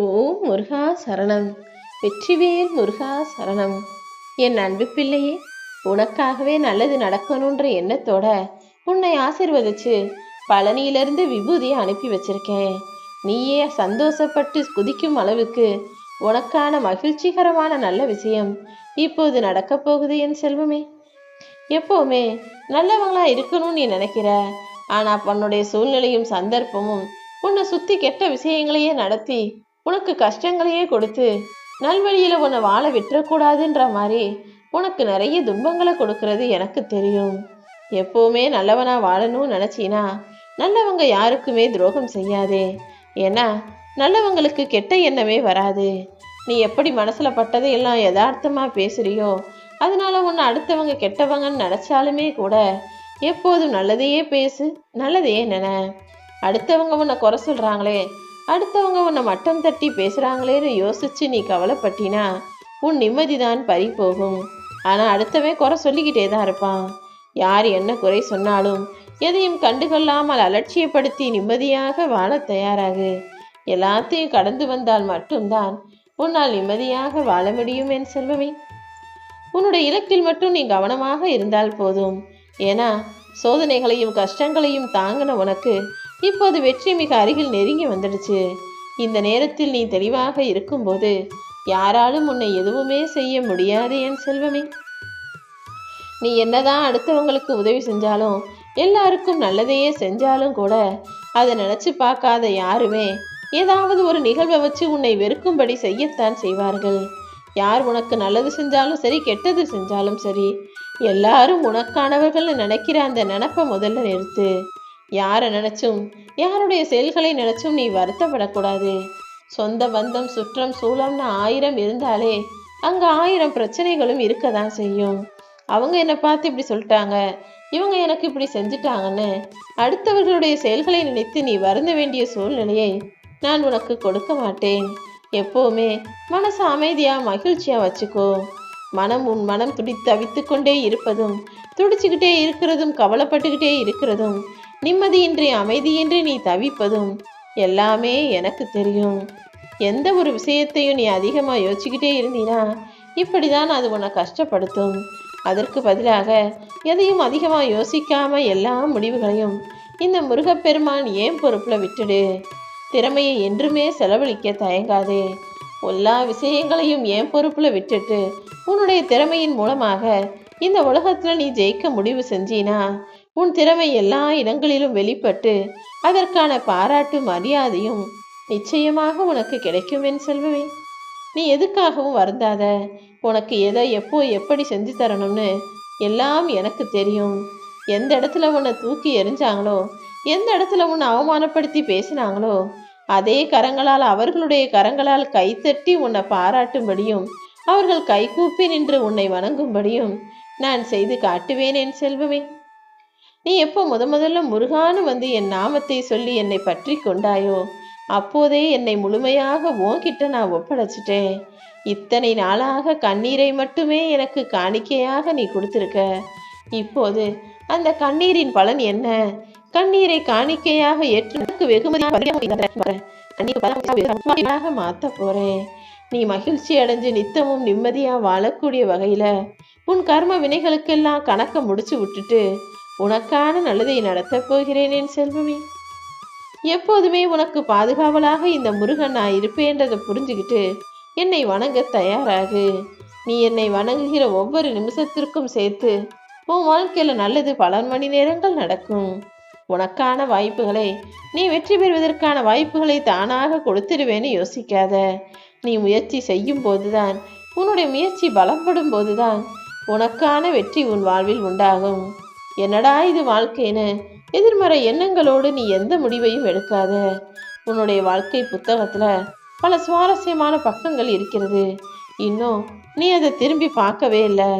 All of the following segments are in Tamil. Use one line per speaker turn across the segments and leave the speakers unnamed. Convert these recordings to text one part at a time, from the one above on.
ஓம் முருகா சரணம். வெற்றிவேல் முருகா சரணம். என் அன்பு பிள்ளையே உனக்காகவே நல்லது நடக்கணுன்ற எண்ணத்தோட உன்னை ஆசிர்வதிச்சு பழனியிலிருந்து விபூதியை அனுப்பி வச்சிருக்கேன். நீயே சந்தோஷப்பட்டு குதிக்கும் அளவுக்கு உனக்கான மகிழ்ச்சிகரமான நல்ல விஷயம் இப்போது நடக்கப் போகுது என் செல்வமே. எப்போவுமே நல்லவங்களா இருக்கணும்னு நீ நினைக்கிற. ஆனா உன்னுடைய சூழ்நிலையும் சந்தர்ப்பமும் உன்னை சுத்தி கெட்ட விஷயங்களையே நடத்தி உனக்கு கஷ்டங்களையே கொடுத்து நல்வழியில் உன்னை வாழ விட்டுறக்கூடாதுன்ற மாதிரி உனக்கு நிறைய துன்பங்களை கொடுக்கறது எனக்கு தெரியும். எப்பவுமே நல்லவனா வாழணும்னு நினச்சினா நல்லவங்க யாருக்குமே துரோகம் செய்யாதே. ஏன்னா நல்லவங்களுக்கு கெட்ட எண்ணமே வராது. நீ எப்படி மனசில் பட்டதை எல்லாம் யதார்த்தமா பேசுறியோ அதனால உன்னை அடுத்தவங்க கெட்டவங்கன்னு நினச்சாலுமே கூட எப்போதும் நல்லதையே பேசு நல்லதையே நினை. அடுத்தவங்க உன்னை குறை சொல்கிறாங்களே அடுத்தவங்க உன்னை மட்டம் தட்டி பேசுகிறாங்களேன்னு யோசிச்சு நீ கவலைப்பட்டினா உன் நிம்மதிதான் பறி போகும் ஆனால் அடுத்தவன் குறை சொல்லிக்கிட்டே தான் இருப்பான். யார் என்ன குறை சொன்னாலும் எதையும் கண்டுகொள்ளாமல் அலட்சியப்படுத்தி நிம்மதியாக வாழ தயாராகு. எல்லாத்தையும் கடந்து வந்தால் மட்டும்தான் உன்னால் நிம்மதியாக வாழ முடியும் என் செல்வமே. உன்னோட இலக்கில் மட்டும் நீ கவனமாக இருந்தால் போதும். ஏன்னா சோதனைகளையும் கஷ்டங்களையும் தாங்கின உனக்கு இப்போது வெற்றி மிக அருகில் நெருங்கி வந்துடுச்சு. இந்த நேரத்தில் நீ தெளிவாக இருக்கும்போது யாராலும் உன்னை எதுவுமே செய்ய முடியாது என் செல்வமே. நீ என்னதான் அடுத்தவங்களுக்கு உதவி செஞ்சாலும் எல்லாருக்கும் நல்லதையே செஞ்சாலும் கூட அதை நினைச்சு பார்க்காத யாருமே ஏதாவது ஒரு நிகழ்வை வச்சு உன்னை வெறுக்கும்படி செய்யத்தான் செய்வார்கள். யார் உனக்கு நல்லது செஞ்சாலும் சரி கெட்டது செஞ்சாலும் சரி எல்லாரும் உனக்கானவர்கள்னு நினைக்கிற அந்த நினப்பை முதல்ல நிறுத்து. யாரை நினைச்சும் யாருடைய செயல்களை நினைச்சும் நீ வருத்தப்படக்கூடாது. சொந்த பந்தம் சுற்றம் சூழம்னு ஆயிரம் இருந்தாலே அங்க ஆயிரம் பிரச்சனைகளும் இருக்க தான் செய்யும். அவங்க என்னை பார்த்து இப்படி சொல்லிட்டாங்க இவங்க எனக்கு இப்படி செஞ்சுட்டாங்கன்னு அடுத்தவர்களுடைய செயல்களை நினைத்து நீ வருந்த வேண்டிய சூழ்நிலையை நான் உனக்கு கொடுக்க மாட்டேன். எப்பவுமே மனசு அமைதியா மகிழ்ச்சியா வச்சுக்கோ. மனம் உன் மனம் துடி தவித்து கொண்டே இருப்பதும் துடிச்சுக்கிட்டே இருக்கிறதும் கவலைப்பட்டுக்கிட்டே இருக்கிறதும் நிம்மதியின்றி அமைதியின்றி நீ தவிப்பதும் எல்லாமே எனக்கு தெரியும். எந்த ஒரு விஷயத்தையும் நீ அதிகமாக யோசிச்சுக்கிட்டே இருந்தீனா இப்படிதான் அது உன்னை கஷ்டப்படுத்தும். அதற்கு பதிலாக எதையும் அதிகமாக யோசிக்காம எல்லா முடிவுகளையும் இந்த முருகப்பெருமான் ஏன் பொறுப்பில் விட்டுடு? திறமையை என்றுமே செலவழிக்க தயங்காதே. எல்லா விஷயங்களையும் ஏன் பொறுப்பில் விட்டுட்டு உன்னுடைய திறமையின் மூலமாக இந்த உலகத்தில் நீ ஜெயிக்க முடிவு செஞ்சினா உன் திறமை எல்லா இடங்களிலும் வெளிப்பட்டு அதற்கான பாராட்டு மரியாதையும் நிச்சயமாக உனக்கு கிடைக்கும் என் செல்வமே. நீ எதுக்காகவும் வருந்தாத? உனக்கு எதை எப்போ எப்படி செஞ்சு தரணும்னு எல்லாம் எனக்கு தெரியும். எந்த இடத்துல உன்னை தூக்கி எறிஞ்சாங்களோ எந்த இடத்துல உன்னை அவமானப்படுத்தி பேசினாங்களோ அதே கரங்களால் அவர்களுடைய கரங்களால் கைத்தட்டி உன்னை பாராட்டும்படியும் அவர்கள் கைகூப்பி நின்று உன்னை வணங்கும்படியும் நான் செய்து காட்டுவேன் என் செல்வமே. நீ எப்போ முத முதல்ல முருகான்னு வந்து என் நாமத்தை சொல்லி என்னை பற்றி கொண்டாயோ அப்போதே என்னை முழுமையாக உன்கிட்ட நான் ஒப்படைச்சிட்டேன். இத்தனை நாளாக கண்ணீரை மட்டுமே எனக்கு காணிக்கையாக நீ கொடுத்துருக்க. இப்போது அந்த கண்ணீரின் பலன் என்ன? கண்ணீரை காணிக்கையாக ஏற்று வெகுமதியாக மாற்ற போறேன். நீ மகிழ்ச்சி அடைஞ்சு நித்தமும் நிம்மதியா வாழக்கூடிய வகையில உன் கர்ம வினைகளுக்கெல்லாம் கணக்க முடிச்சு விட்டுட்டு உனக்கான நல்லதை நடத்தப் போகிறேன் என் செல்வமே. எப்போதுமே உனக்கு பாதுகாவலாக இந்த முருகன் நான் இருப்பேன்றதை புரிஞ்சுக்கிட்டு என்னை வணங்க தயாராகு. நீ என்னை வணங்குகிற ஒவ்வொரு நிமிஷத்திற்கும் சேர்த்து உன் வாழ்க்கையில் நல்லது பல மணி நேரங்கள் நடக்கும். உனக்கான வாய்ப்புகளை நீ வெற்றி பெறுவதற்கான வாய்ப்புகளை தானாக கொடுத்துடுவேன்னு யோசிக்காத. நீ முயற்சி செய்யும் போதுதான் உன்னுடைய முயற்சி பலப்படும் போதுதான் உனக்கான வெற்றி உன் வாழ்வில் உண்டாகும். என்னடா இது வாழ்க்கைன்னு? எதிர்மறை எண்ணங்களோடு நீ எந்த முடிவையும் எடுக்காத. உன்னுடைய வாழ்க்கை புத்தகத்துல பல சுவாரஸ்யமான பக்கங்கள் இருக்கிறது. இன்னும் நீ அதை திரும்பி பார்க்கவே இல்லை.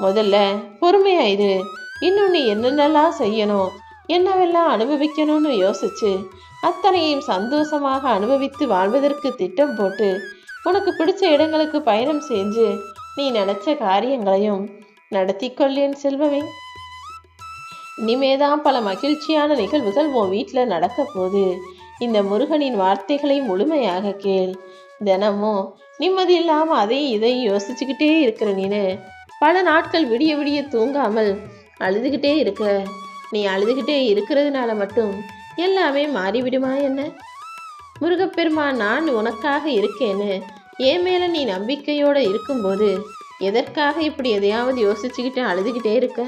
முதல்ல பொறுமையாயிரு இன்னும் நீ என்னென்னலாம் செய்யணும் என்னவெல்லாம் அனுபவிக்கணும்னு யோசிச்சு அத்தனையும் சந்தோஷமாக அனுபவித்து வாழ்வதற்கு திட்டம் போட்டு உனக்கு பிடிச்ச இடங்களுக்கு பயணம் செஞ்சு நீ நினைச்ச காரியங்களையும் நடத்தி கொள்ளேன் செல்வமே. இனிமேதான் பல மகிழ்ச்சியான நிகழ்வுகள் உன் வீட்டில் நடக்க போகுது இந்த முருகனின் வார்த்தைகளை முழுமையாக கேள். தினமும் நிம்மதி இல்லாமல் அதையும் இதையும் யோசிச்சுக்கிட்டே இருக்கிற நீனு. பல நாட்கள் விடிய விடிய தூங்காமல் அழுதுகிட்டே இருக்க. நீ அழுதுகிட்டே இருக்கிறதுனால மட்டும் எல்லாமே மாறிவிடுமா என்ன? முருகப்பெருமான் நான் உனக்காக இருக்கேன்னு என் மேல நீ நம்பிக்கையோடு இருக்கும்போது எதற்காக இப்படி எதையாவது யோசிச்சுக்கிட்டு அழுதுகிட்டே இருக்க?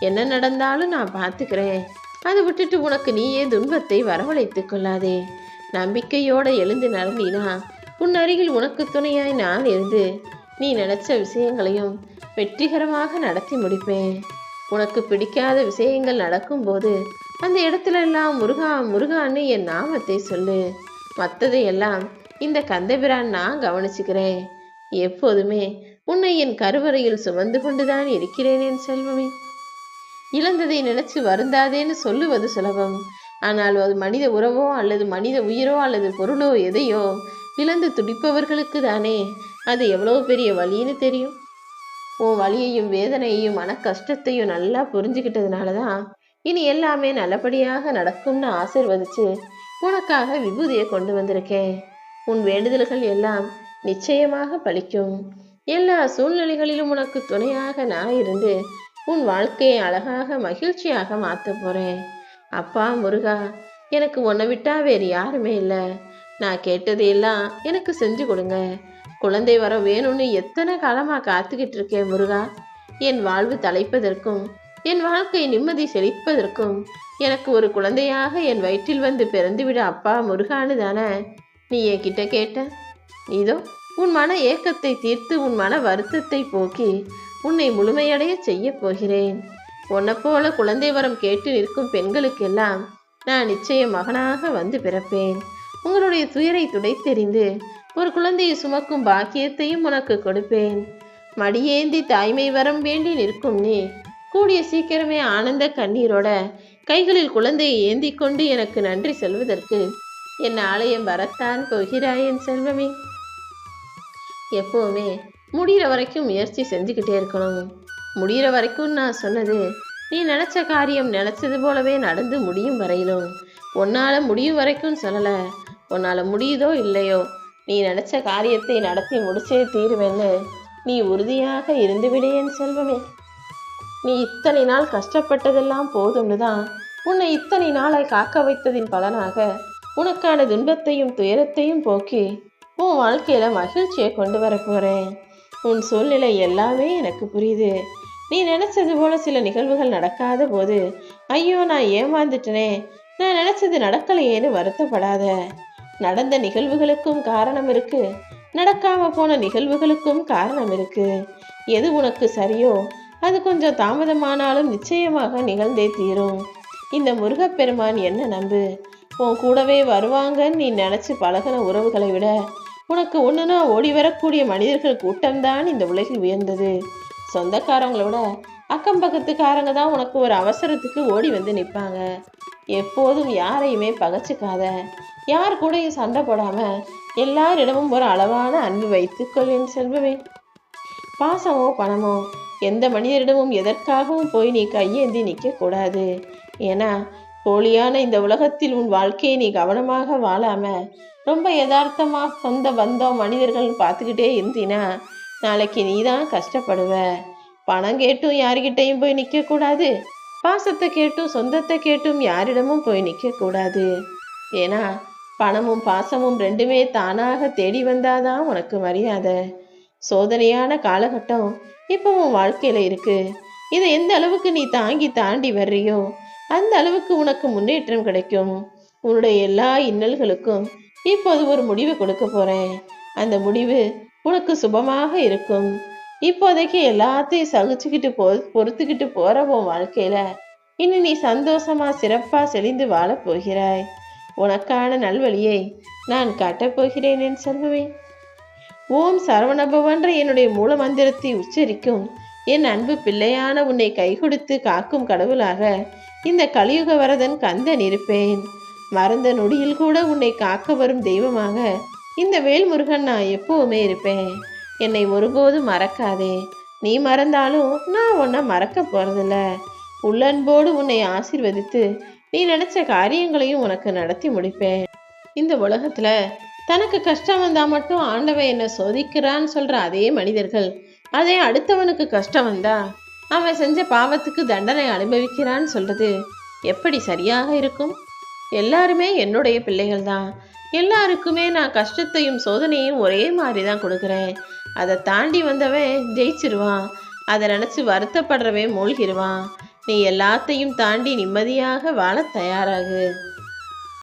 என்ன நடந்தாலும் நான் பார்த்துக்கிறேன். அதை விட்டுட்டு உனக்கு நீயே துன்பத்தை வரவழைத்துக் கொள்ளாதே. நம்பிக்கையோடு எழுந்து நடந்தினா உன் அருகில் உனக்கு துணையாய் நான் இருந்து நீ நினைச்ச விஷயங்களையும் வெற்றிகரமாக நடத்தி முடிப்பேன். உனக்கு பிடிக்காத விஷயங்கள் நடக்கும்போது அந்த இடத்துல எல்லாம் முருகா முருகான்னு என் நாமத்தை சொல்லு. மற்றதையெல்லாம் இந்த கந்தபிரான் நான் கவனிச்சுக்கிறேன். எப்போதுமே உன்னை என் கருவறையில் சுமந்து கொண்டுதான் இருக்கிறேன் என் செல்வமே. இழந்ததை நினைச்சு வருந்தாதேன்னு சொல்லுவது சுலபம். ஆனால் அது மனித உறவோ அல்லது மனித உயிரோ அல்லது பொருளோ எதையோ இழந்து துடிப்பவர்களுக்கு தானே. அது எவ்வளோ பெரிய வலின்னு தெரியும். உன் வலியையும் வேதனையையும் மன கஷ்டத்தையும் நல்லா புரிஞ்சுக்கிட்டதுனால தான் இனி எல்லாமே நல்லபடியாக நடக்கும்னு ஆசிர்வதிச்சு உனக்காக விபூதியை கொண்டு வந்திருக்கேன். உன் வேண்டுதல்கள் எல்லாம் நிச்சயமாக பலிக்கும். எல்லா சூழ்நிலைகளிலும் உனக்கு துணையாக நான் இருந்து உன் வாழ்க்கையை அழகாக மகிழ்ச்சியாக மாற்ற போறேன். அப்பா முருகா எனக்கு உன்னை விட்டா வேறு யாருமே இல்லை. நான் கேட்டதையெல்லாம் எனக்கு செஞ்சு கொடுங்க. குழந்தை வர வேணும்னு எத்தனை காலமாக காத்துக்கிட்டு இருக்கேன் முருகா. என் வாழ்வு தலைப்பதற்கும் என் வாழ்க்கை நிம்மதி செழிப்பதற்கும் எனக்கு ஒரு குழந்தையாக என் வயிற்றில் வந்து பிறந்துவிட அப்பா முருகான்னு தானே. நீ என்கிட்ட கேட்ட இதோ உன் மன ஏக்கத்தை தீர்த்து உன் மன வருத்தத்தை போக்கி உன்னை முழுமையடைய செய்ய போகிறேன். உன்னை போல குழந்தை வரம் கேட்டு நிற்கும் பெண்களுக்கெல்லாம் நான் நிச்சயம் மகனாக வந்து பிறப்பேன். உங்களுடைய துயரை துடைத்தெறிந்து ஒரு குழந்தையை சுமக்கும் பாக்கியத்தையும் உனக்கு கொடுப்பேன். மடியேந்தி தாய்மை வரம் வேண்டி நிற்கும் நீ கூடிய சீக்கிரமே ஆனந்த கண்ணீரோட கைகளில் குழந்தையை ஏந்தி கொண்டு எனக்கு நன்றி சொல்வதற்கு என் ஆலயம் வரத்தான் போகிறாய் என் செல்வமே. எப்போவுமே முடிகிற வரைக்கும் முயற்சி செஞ்சுக்கிட்டே இருக்கணும். முடிகிற வரைக்கும் நான் சொன்னது நீ நினச்ச காரியம் நினச்சது போலவே நடந்து முடியும் வரையிலும். உன்னால் முடியும் வரைக்கும் சொல்லலை. உன்னால் முடியுதோ இல்லையோ நீ நினச்ச காரியத்தை நடத்தி முடிச்சே தீருவேன்னு நீ உறுதியாக இருந்து விடு செல்வமே. நீ இத்தனை நாள் கஷ்டப்பட்டதெல்லாம் போதும்னு தான் உன்னை இத்தனை நாளை காக்க வைத்ததின் பலனாக உனக்கான துன்பத்தையும் துயரத்தையும் போக்கி உன் வாழ்க்கையில் மகிழ்ச்சியை கொண்டு வர போகிறேன் உன் சூழ்நிலை எல்லாமே எனக்கு புரியுது. நீ நினைச்சது போல சில நிகழ்வுகள் நடக்காத போது ஐயோ நான் ஏமாந்துட்டனே. நான் நினைச்சது நடக்கலையேன்னு வருத்தப்படாத. நடந்த நிகழ்வுகளுக்கும் காரணம் இருக்கு. நடக்காம போன நிகழ்வுகளுக்கும் காரணம் இருக்கு. எது உனக்கு சரியோ அது கொஞ்சம் தாமதமானாலும் நிச்சயமாக நிகழ்ந்தே தீரும். இந்த முருகப்பெருமான் என்ன நம்பு? உன் கூடவே வருவாங்கன்னு நீ நினைச்சு பழகின உறவுகளை விட உனக்கு ஒன்றுனா ஓடி வரக்கூடிய மனிதர்கள் கூட்டம்தான் இந்த உலகில் உயர்ந்தது. சொந்தக்காரங்களை விட அக்கம் பக்கத்துக்காரங்க தான் உனக்கு ஒரு அவசரத்துக்கு ஓடி வந்து நிற்பாங்க. எப்போதும் யாரையுமே பகச்சிக்காத. யார் கூடயும் சண்டை போடாம எல்லாரிடமும் ஒரு அளவான அன்பு வைத்துக்கொள் என் செல்பவே பாசமோ பணமோ எந்த மனிதரிடமும் எதற்காகவும் போய் நீ கையேந்தி நிற்கக்கூடாது. ஏன்னா போலியான இந்த உலகத்தில் உன் வாழ்க்கையை நீ கவனமாக வாழாம ரொம்ப யதார்த்தமாக சொந்த பந்தம் மனிதர்கள் பார்த்துக்கிட்டே இருந்தினா நாளைக்கு நீ தான் கஷ்டப்படுவ. பணம் கேட்டும் யார்கிட்டையும் போய் நிற்கக்கூடாது பாசத்தை கேட்டும் சொந்தத்தை கேட்டும் யாரிடமும் போய் நிற்கக்கூடாது ஏன்னா பணமும் பாசமும் ரெண்டுமே தானாக தேடி வந்தாதான் உனக்கு மரியாதை. சோதனையான காலகட்டம் இப்போ உன் வாழ்க்கையில் இருக்கு. இதை எந்த அளவுக்கு நீ தாங்கி தாண்டி வர்றியோ அந்த அளவுக்கு உனக்கு முன்னேற்றம் கிடைக்கும். உன்னுடைய எல்லா இன்னல்களுக்கும் இப்போது ஒரு முடிவு கொடுக்க போறேன். அந்த முடிவு உனக்கு சுபமாக இருக்கும். இப்போதைக்கு எல்லாத்தையும் சகிச்சுக்கிட்டு போ பொறுத்துக்கிட்டு போற உன் வாழ்க்கையில இனி நீ சந்தோஷமா சிறப்பா செழிந்து வாழப் போகிறாய். உனக்கான நல்வழியை நான் காட்டப்போகிறேன் என் செல்வமே ஓம் சரவணபவன்ற என்னுடைய மூல மந்திரத்தை உச்சரிக்கும் என் அன்பு பிள்ளையான உன்னை கை கொடுத்து காக்கும் கடவுளாக இந்த கலியுக வரதன் கந்தன் இருப்பேன். மறந்த நொடியில் கூட உன்னை காக்க வரும் தெய்வமாக இந்த வேல்முருகன் நான் எப்பவுமே இருப்பேன். என்னை ஒருபோதும் மறக்காதே. நீ மறந்தாலும் நான் உன்னை மறக்க போறதில்ல. உள்ளன்போடு உன்னை ஆசீர்வதித்து நீ நினைச்ச காரியங்களையும் உனக்கு நடத்தி முடிப்பேன். இந்த உலகத்துல தனக்கு கஷ்டம் வந்தா மட்டும் ஆண்டவன் என்னை சோதிக்கிறான்னு சொல்ற அதே மனிதர்கள் அதே அடுத்தவனுக்கு கஷ்டம் வந்தா அவன் செஞ்ச பாவத்துக்கு தண்டனை அனுபவிக்கிறான்னு சொல்றது எப்படி சரியாக இருக்கும்? எல்லாருமே என்னுடைய பிள்ளைகள் தான் எல்லாருக்குமே நான் கஷ்டத்தையும் சோதனையும் ஒரே மாதிரி தான் கொடுக்குறேன். அதை தாண்டி வந்தவன் ஜெயிச்சிருவான். அதை நினச்சி வருத்தப்படுறவன் மூழ்கிடுவான் நீ எல்லாத்தையும் தாண்டி நிம்மதியாக வாழ தயாராகு.